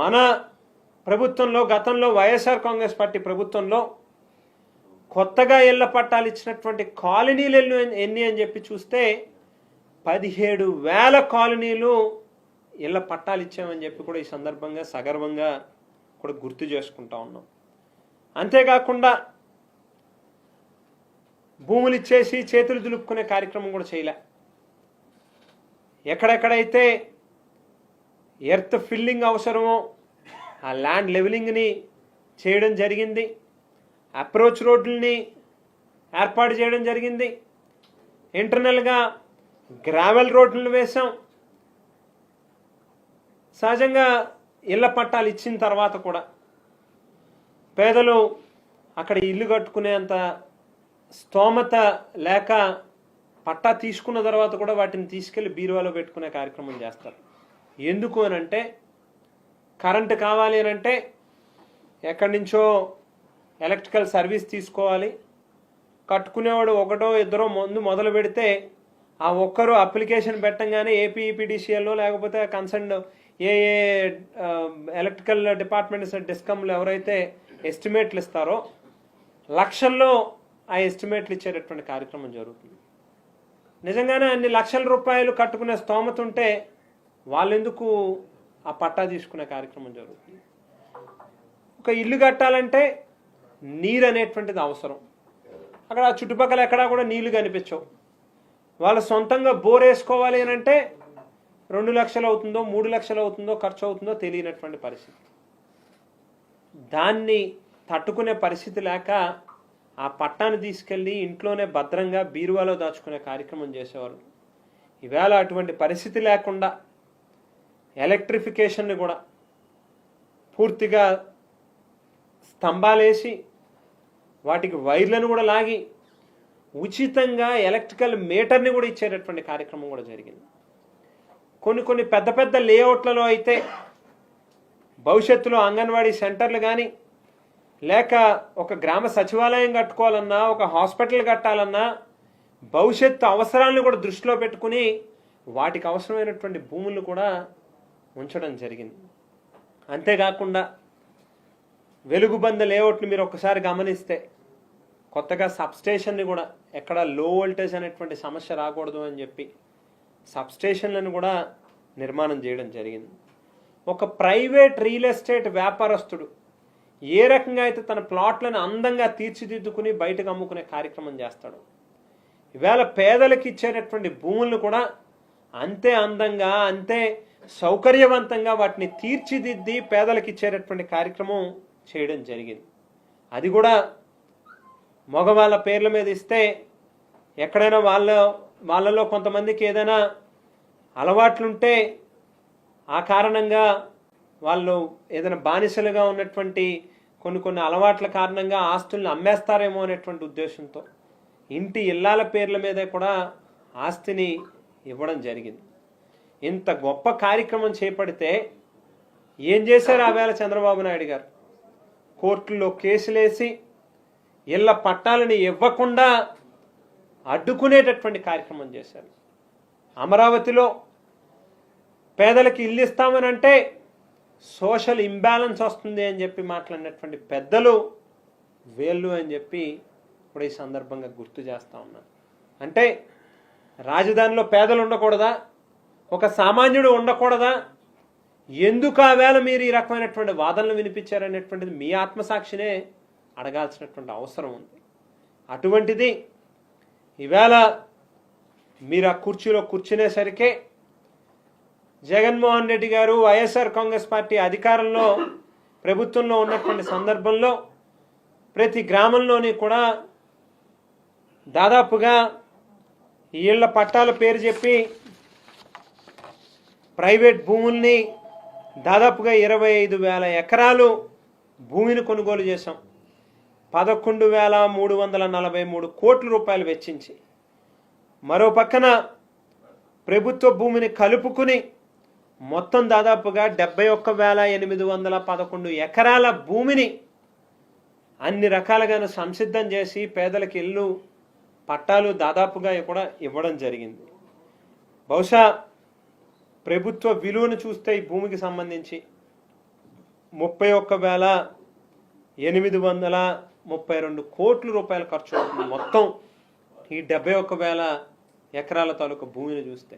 మన ప్రభుత్వంలో గతంలో వైఎస్ఆర్ కాంగ్రెస్ పార్టీ ప్రభుత్వంలో కొత్తగా ఇళ్ళ పట్టాలు ఇచ్చినటువంటి కాలనీలు ఎన్ని అని చెప్పి చూస్తే పదిహేడు వేల కాలనీలు ఇళ్ళ పట్టాలు ఇచ్చామని చెప్పి కూడా ఈ సందర్భంగా సగర్వంగా కూడా గుర్తు చేసుకుంటా ఉన్నాం. అంతేకాకుండా భూములు ఇచ్చేసి చేతులు దులుపుకునే కార్యక్రమం కూడా చేయలే. ఎక్కడెక్కడైతే ఎర్త్ ఫిల్లింగ్ అవసరమో ఆ ల్యాండ్ లెవెలింగ్ని చేయడం జరిగింది. అప్రోచ్ రోడ్లని ఏర్పాటు చేయడం జరిగింది. ఇంటర్నల్గా గ్రావెల్ రోడ్లను వేసాం సహజంగా ఇళ్ళ పట్టాలు ఇచ్చిన తర్వాత కూడా పేదలు అక్కడ ఇల్లు కట్టుకునేంత స్తోమత లేక పట్టా తీసుకున్న తర్వాత కూడా వాటిని తీసుకెళ్ళి బీరువాలో పెట్టుకునే కార్యక్రమం చేస్తారు. ఎందుకు అని అంటే కరెంటు కావాలి అని అంటే ఎక్కడి నుంచో ఎలక్ట్రికల్ సర్వీస్ తీసుకోవాలి. కట్టుకునేవాడు ఒకటో ఇద్దరో ముందు మొదలు పెడితే ఆ ఒక్కరు అప్లికేషన్ పెట్టంగానే ఏపీఈపీడీసీఎల్లో లేకపోతే concern A A electrical departments డిస్కమ్లు ఎవరైతే ఎస్టిమేట్లు ఇస్తారో లక్షల్లో ఆ ఎస్టిమేట్లు ఇచ్చేటటువంటి కార్యక్రమం జరుగుతుంది. నిజంగానే అన్ని లక్షల రూపాయలు కట్టుకునే స్తోమత ఉంటే వాళ్ళెందుకు ఆ పట్టా తీసుకునే కార్యక్రమం జరుగుతుంది? ఒక ఇల్లు కట్టాలంటే నీరు అనేటువంటిది అవసరం. అక్కడ ఆ చుట్టుపక్కల ఎక్కడా కూడా నీళ్ళు కనిపించవు. వాళ్ళ సొంతంగా బోర్ వేసుకోవాలి అని అంటే రెండు లక్షలు అవుతుందో మూడు లక్షలు అవుతుందో ఖర్చు అవుతుందో తెలియనటువంటి పరిస్థితి. దాన్ని తట్టుకునే పరిస్థితి లేక ఆ పట్టాన్ని తీసుకెళ్ళి ఇంట్లోనే భద్రంగా బీరువాలో దాచుకునే కార్యక్రమం చేసేవారు ఈవేళ అటువంటి పరిస్థితి లేకుండా ఎలక్ట్రిఫికేషన్ని కూడా పూర్తిగా స్తంభాలేసి వాటికి వైర్లను కూడా లాగి ఉచితంగా ఎలక్ట్రికల్ మీటర్ని కూడా ఇచ్చేటటువంటి కార్యక్రమం కూడా జరిగింది. కొన్ని కొన్ని పెద్ద పెద్ద లేఅవుట్లలో అయితే భవిష్యత్తులో అంగన్వాడీ సెంటర్లు కానీ లేక ఒక గ్రామ సచివాలయం కట్టుకోవాలన్నా ఒక హాస్పిటల్ కట్టాలన్నా భవిష్యత్తు అవసరాలను కూడా దృష్టిలో పెట్టుకుని వాటికి అవసరమైనటువంటి భూములను కూడా ఉంచడం జరిగింది. అంతేకాకుండా వెలుగుబంద లేఅవుట్ని మీరు ఒకసారి గమనిస్తే కొత్తగా సబ్స్టేషన్ని కూడా ఎక్కడ లో వోల్టేజ్ అనేటువంటి సమస్య రాకూడదు అని చెప్పి సబ్స్టేషన్లను కూడా నిర్మాణం చేయడం జరిగింది. ఒక ప్రైవేట్ రియల్ ఎస్టేట్ వ్యాపారస్తుడు ఏ రకంగా అయితే తన ప్లాట్లను అందంగా తీర్చిదిద్దుకుని బయటకు అమ్ముకునే కార్యక్రమం చేస్తాడు ఇవాళ పేదలకు ఇచ్చేటటువంటి భూములను కూడా అంతే అందంగా అంతే సౌకర్యవంతంగా వాటిని తీర్చిదిద్ది పేదలకు ఇచ్చేటటువంటి కార్యక్రమం చేయడం జరిగింది. అది కూడా మగవాళ్ళ పేర్ల మీద ఇస్తే ఎక్కడైనా వాళ్ళ వాళ్ళలో కొంతమందికి ఏదైనా అలవాట్లుంటే ఆ కారణంగా వాళ్ళు ఏదైనా బానిసలుగా ఉన్నటువంటి కొన్ని కొన్ని అలవాట్ల కారణంగా ఆస్తుల్ని అమ్మేస్తారేమో అనేటువంటి ఉద్దేశంతో ఇంటి ఇల్లాల పేర్ల మీద కూడా ఆస్తిని ఇవ్వడం జరిగింది. ఇంత గొప్ప కార్యక్రమం చేపడితే ఏం చేశారు ఆ వేళ చంద్రబాబు నాయుడు గారు? కోర్టుల్లో కేసులేసి ఇళ్ళ పట్టాలని ఇవ్వకుండా అడ్డుకునేటటువంటి కార్యక్రమం చేశారు. అమరావతిలో పేదలకు ఇల్లు ఇస్తామని అంటే సోషల్ ఇంబ్యాలెన్స్ వస్తుంది అని చెప్పి మాట్లాడినటువంటి పెద్దలు వేళ్ళు అని చెప్పి ఇప్పుడు ఈ సందర్భంగా గుర్తు చేస్తా ఉన్నాను. అంటే రాజధానిలో పేదలు ఉండకూడదా? ఒక సామాన్యుడు ఉండకూడదా? ఎందుకు ఆ వేళ మీరు ఈ రకమైనటువంటి వాదనలు వినిపించారనేటువంటిది మీ ఆత్మసాక్షినే అడగాల్సినటువంటి అవసరం ఉంది. అటువంటిది ఈవేళ మీరు ఆ కుర్చీలో కూర్చునేసరికే జగన్మోహన్ రెడ్డి గారు వైఎస్ఆర్ కాంగ్రెస్ పార్టీ అధికారంలో ప్రభుత్వంలో ఉన్నటువంటి సందర్భంలో ప్రతి గ్రామంలోని కూడా దాదాపుగా వీళ్ళ పట్టాల పేరు చెప్పి ప్రైవేట్ భూముల్ని దాదాపుగా ఇరవై ఐదు వేల ఎకరాలు భూమిని కొనుగోలు చేశాం. పదకొండు వేల మూడు వందల నలభై మూడు కోట్ల రూపాయలు వెచ్చించి. మరో పక్కన ప్రభుత్వ భూమిని కలుపుకుని మొత్తం దాదాపుగా డెబ్బై ఒక్క వేల ఎనిమిది వందల పదకొండు ఎకరాల భూమిని అన్ని రకాలుగాను సంసిద్ధం చేసి పేదలకు ఇల్లు పట్టాలు దాదాపుగా కూడా ఇవ్వడం జరిగింది. బహుశా ప్రభుత్వ విలువను చూస్తే ఈ భూమికి సంబంధించి ముప్పై ఒక్క వేల ఎనిమిది వందల ముప్పై రెండు కోట్ల రూపాయలు ఖర్చు అవుతుంది మొత్తం ఈ డెబ్బై ఒక్క వేల ఎకరాల తాలూకు భూమిని చూస్తే.